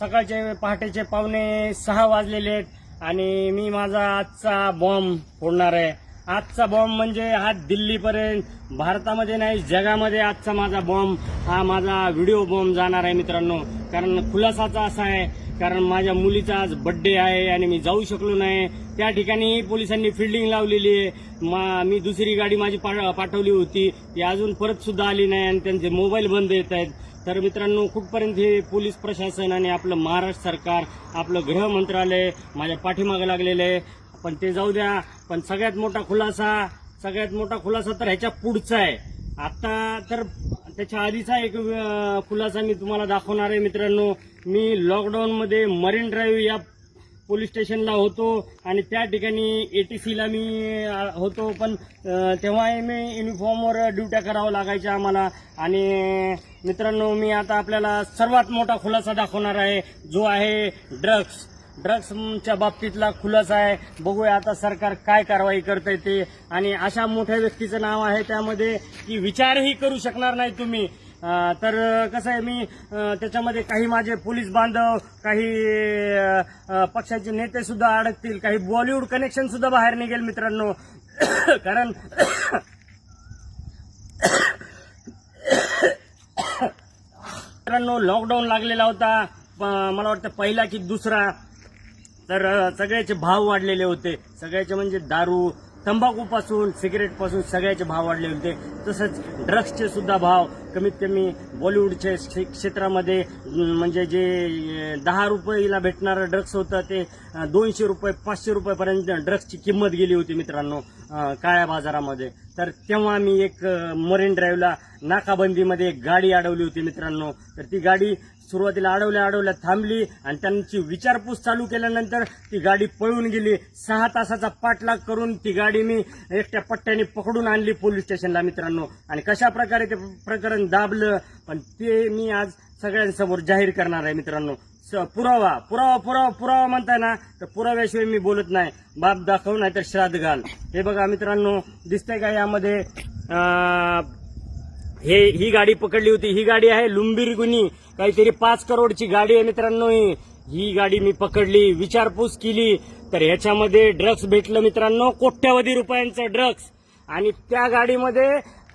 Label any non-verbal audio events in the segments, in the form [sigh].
सकाळचे पहाटेचे पावणे सहा वाजलेले आहेत आणि मी माझा आजचा बॉम्ब फोडणार आहे. आजचा बॉम्ब म्हणजे हा दिल्लीपर्यंत भारतामध्ये नाही जगामध्ये आजचा माझा बॉम्ब हा माझा व्हिडिओ बॉम्ब जाणार आहे मित्रांनो. कारण खुलासाचा असा आहे कारण माझ्या मुलीचा आज बड्डे आहे आणि मी जाऊ शकलो नाही. त्या ठिकाणी पोलिसांनी फिल्डिंग लावलेली आहे. मा मी दुसरी गाडी माझी पा- पाठवली होती. ती अजून परत सुद्धा आली नाही आणि त्यांचे मोबाईल बंद येत आहेत. तर मित्रांनो कुठपर्यंत हे पोलीस प्रशासन आणि आपलं महाराष्ट्र सरकार आपलं गृह मंत्रालय माझ्या पाठीमागे लागलेलं आहे. पण ते जाऊ द्या. पण सगळ्यात मोठा खुलासा सगळ्यात मोठा खुलासा तर ह्याच्या पुढचा आहे. आता तर त्याच्या आधीचा एक खुलासा मी तुम्हाला दाखवणार आहे मित्रांनो. मी लॉकडाऊनमध्ये मरीन ड्राईव्ह या पोलीस स्टेशनला होतो आणि त्या ठिकाणी ए टी सीला मी होतो. पण तेव्हाही मी युनिफॉर्मवर ड्युट्या करावं लागायच्या आम्हाला. आणि मित्रांनो मी आता आपल्याला सर्वात मोठा खुलासा दाखवणार आहे जो आहे ड्रग्स ड्रग्सच्या बाबतीतला खुलासा आहे. बघूया आता सरकार काय कारवाई करतंय ते. आणि अशा मोठ्या व्यक्तीचं नाव आहे त्यामध्ये की विचारही करू शकणार नाही तुम्ही. तर कसं आहे मी त्याच्यामध्ये काही माझे पोलीस बांधव काही पक्षाचे नेते सुद्धा अडकतील काही बॉलिवूड कनेक्शन सुद्धा बाहेर निघेल मित्रांनो. [coughs] कारण [coughs] मित्रांनो लॉकडाऊन लागलेला होता. मला वाटतं पहिला की दुसरा. तर सगळ्याचे भाव वाढलेले होते. सगळ्याचे म्हणजे दारू तंबाखूपासून सिगरेटपासून सगळ्याचे भाव वाढले होते. तसंच ड्रग्सचे सुद्धा भाव कमीत कमी बॉलिवूडच्या क्षेत्रामध्ये म्हणजे जे दहा रुपयेला भेटणारं ड्रग्स होतं ते दोनशे रुपये पाचशे रुपयापर्यंत ड्रग्सची किंमत गेली होती मित्रांनो काळ्या बाजारामध्ये. तर तेव्हा मी एक मरीन ड्राईव्हला नाकाबंदीमध्ये एक गाडी अडवली होती मित्रांनो. तर ती गाडी सुरुवातीला अडवल्या अडवल्या थांबली आणि त्यांची विचारपूस चालू केल्यानंतर ती गाडी पळून गेली. सहा तासाचा पाठलाग करून ती गाडी मी एकट्या पट्ट्याने पकडून आणली पोलीस स्टेशनला मित्रांनो. आणि कशा प्रकारे ते प्रकरण दाबलं पण ते मी आज सगळ्यांसमोर जाहीर करणार आहे मित्रांनो. स- पुरावा पुरावा पुरावा पुरावा म्हणताय ना तर पुराव्याशिवाय मी बोलत नाही. बाप दाखव नाही तर श्राद्ध घाल. हे बघा मित्रांनो दिसतंय का यामध्ये हे ही गाडी पकडली होती. ही गाडी आहे लुंबिरगुनी. काहीतरी पाच करोडची गाडी आहे मित्रांनो. ही ही गाडी मी पकडली विचारपूस केली. तर ह्याच्यामध्ये ड्रग्स भेटलं मित्रांनो. कोट्यावधी रुपयांचं ड्रग्स आणि त्या गाडीमध्ये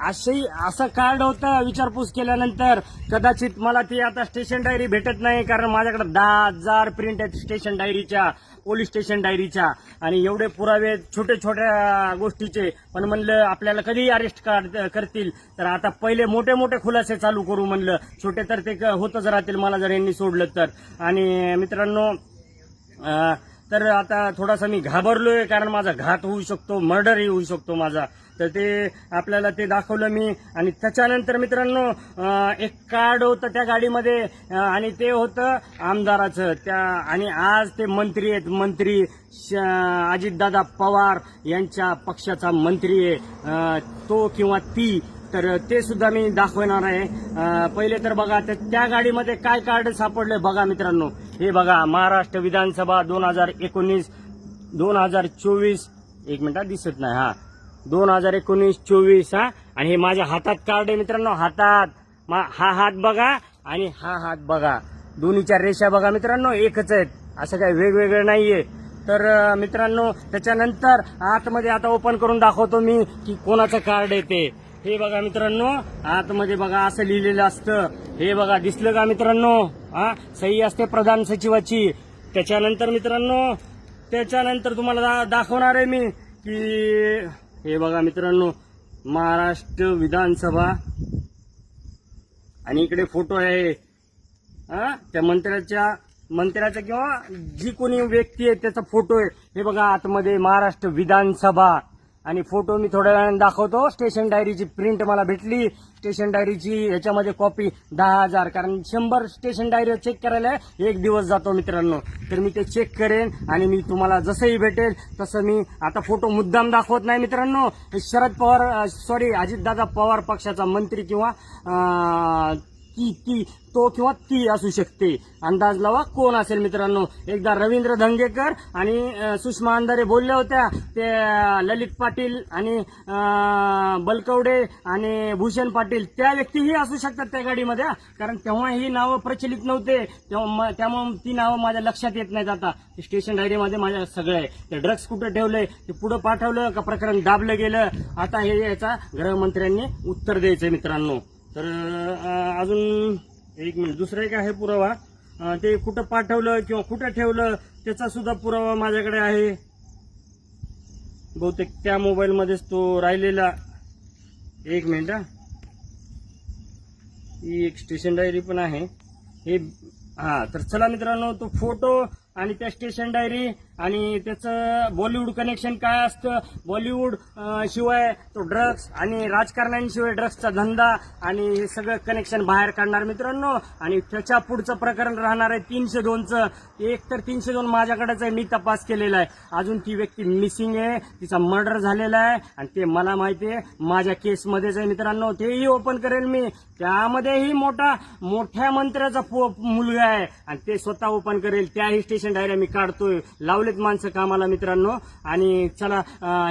अशी असं कार्ड होतं विचारपूस केल्यानंतर कदाचित मला ती आता स्टेशन डायरी भेटत नाही कारण माझ्याकडे दहा हजार प्रिंट आहेत स्टेशन डायरीच्या पोलीस स्टेशन डायरीच्या आणि एवढे पुरावे छोटे छोट्या गोष्टीचे. पण म्हणलं आपल्याला कधी अरेस्ट करतील. तर आता पहिले मोठे मोठे खुलासे चालू करू म्हणलं. छोटे तर ते क- होतच राहतील मला जर यांनी सोडलं तर. आणि मित्रांनो तर आता थोडासा मी घाबरलोय कारण माझा घात होऊ शकतो मर्डरही होऊ शकतो माझा. तर ते आपल्याला ते दाखवलं मी. आणि त्याच्यानंतर मित्रांनो एक कार्ड होतं त्या गाडीमध्ये आणि ते होतं आमदाराचं. त्या आणि आज ते मंत्री आहेत. मंत्री श- अजितदादा पवार यांच्या पक्षाचा मंत्री आहे. तो किंवा ती तर ते सुद्धा मी दाखवणार आहे. पहिले तर बघा तर त्या गाडीमध्ये काय कार्ड सापडले बघा मित्रांनो. हे बघा महाराष्ट्र विधानसभा दोन हजार एकोणीस दोन हजार चोवीस. एक मिनिटात दिसत नाही हा. दोन हजार एकोणीस चोवीस हा? आणि हे माझ्या हातात कार्ड आहे मित्रांनो हातात. मा- हा हात बघा आणि हा हात बघा. दोन्हीच्या रेषा बघा मित्रांनो एकच आहेत. असं काही वेगवेगळं नाहीये. तर मित्रांनो त्याच्यानंतर आतमध्ये आता ओपन करून दाखवतो मी की कोणाचं कार्ड आहे ते. हे बघा मित्रांनो आतमध्ये बघा असं लिहिलेलं असतं. हे बघा दिसलं का मित्रांनो? हा? सही असते प्रधान सचिवाची. त्याच्यानंतर मित्रांनो त्याच्यानंतर तुम्हाला दा- दाखवणार आहे मी की हे बघा मित्रांनो महाराष्ट्र विधानसभा. आणि इकडे फोटो आहे. हा? त्या मंत्र्याच्या मंत्र्याचा किंवा जी कोणी व्यक्ती आहे त्याचा फोटो आहे. हे बघा आतमध्ये महाराष्ट्र विधानसभा. आणि फोटो मी थोड्या वेळाने दाखवतो. स्टेशन डायरीची प्रिंट मला भेटली. स्टेशन डायरीची ह्याच्यामध्ये कॉपी दहा हजार. कारण शंभर स्टेशन डायरी चेक करायला एक दिवस जातो मित्रांनो. तर मी ते चेक करेन आणि मी तुम्हाला जसंही भेटेल तसं मी आता फोटो मुद्दाम दाखवत नाही मित्रांनो. शरद पवार सॉरी अजितदादा पवार पक्षाचा मंत्री किंवा ती ती तो किंवा ती असू शकते. अंदाज लावा कोण असेल मित्रांनो? एकदा रवींद्र धंगेकर आणि सुषमा अंधारे बोलल्या होत्या. ते ललित पाटील आणि बलकवडे आणि भूषण पाटील. त्या व्यक्तीही असू शकतात त्या गाडीमध्ये कारण तेव्हा ही नावं प्रचलित नव्हते. तेव्हा त्यामुळे ती नावं माझ्या लक्षात येत नाहीत आता. स्टेशन डायरीमध्ये माझ्या सगळं आहे. ते ड्रग्स कुठं ठेवलंय ते पुढं पाठवलं का प्रकरण दाबलं गेलं? आता हे याचा गृहमंत्र्यांनी उत्तर द्यायचं मित्रांनो. तर अजून एक मिनिट. दुसरा एक आहे पुरावा. ते कुठं पाठवलं किंवा कुठं ठेवलं त्याचा सुद्धा पुरावा माझ्याकडे आहे. बहुतेक त्या मोबाईलमध्येच तो राहिलेला. एक मिनिट हा. ही एक स्टेशन डायरी पण आहे. हे हा तर चला मित्रांनो तो फोटो आणि त्या स्टेशन डायरी आणि त्याचं बॉलिवूड कनेक्शन काय असतं? बॉलिवूड शिवाय तो ड्रग्स आणि राजकारण्यांशिवाय ड्रग्सचा धंदा आणि हे सगळं कनेक्शन बाहेर काढणार मित्रांनो. आणि त्याच्या पुढचं प्रकरण राहणार आहे तीनशे दोनचं. एक तर तीनशे दोन माझ्याकडेच आहे मी तपास केलेला आहे. अजून ती व्यक्ती मिसिंग आहे तिचा मर्डर झालेला आहे आणि ते मला माहिती आहे माझ्या केसमध्येच आहे मित्रांनो. तेही ओपन करेल मी. त्यामध्येही मोठा मोठ्या मंत्र्याचा पो- मुलगा आहे आणि ते स्वतः ओपन करेल. त्याही स्टेशन डायऱ्या मी काढतोय. लावलेत माणसं कामाला मित्रांनो. आणि चला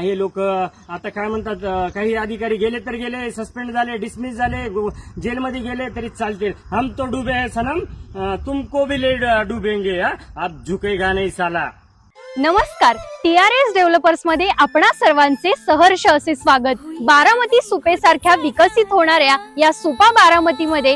हे लोक आता काय म्हणतात काही अधिकारी गेले तर गेले सस्पेंड झाले डिसमिस झाले जेलमध्ये गेले तरी चालतील. हम तो डुबे है सनम. तुमको भी ले डुबेंगे आप झुकेगा नाही साला. नमस्कार. टीआरएस डेव्हलपर्समध्ये आपणा सर्वांचे सहर्ष असे स्वागत. बारामती सुपे सारख्या विकसित होणाऱ्या या सुपा बारामतीमध्ये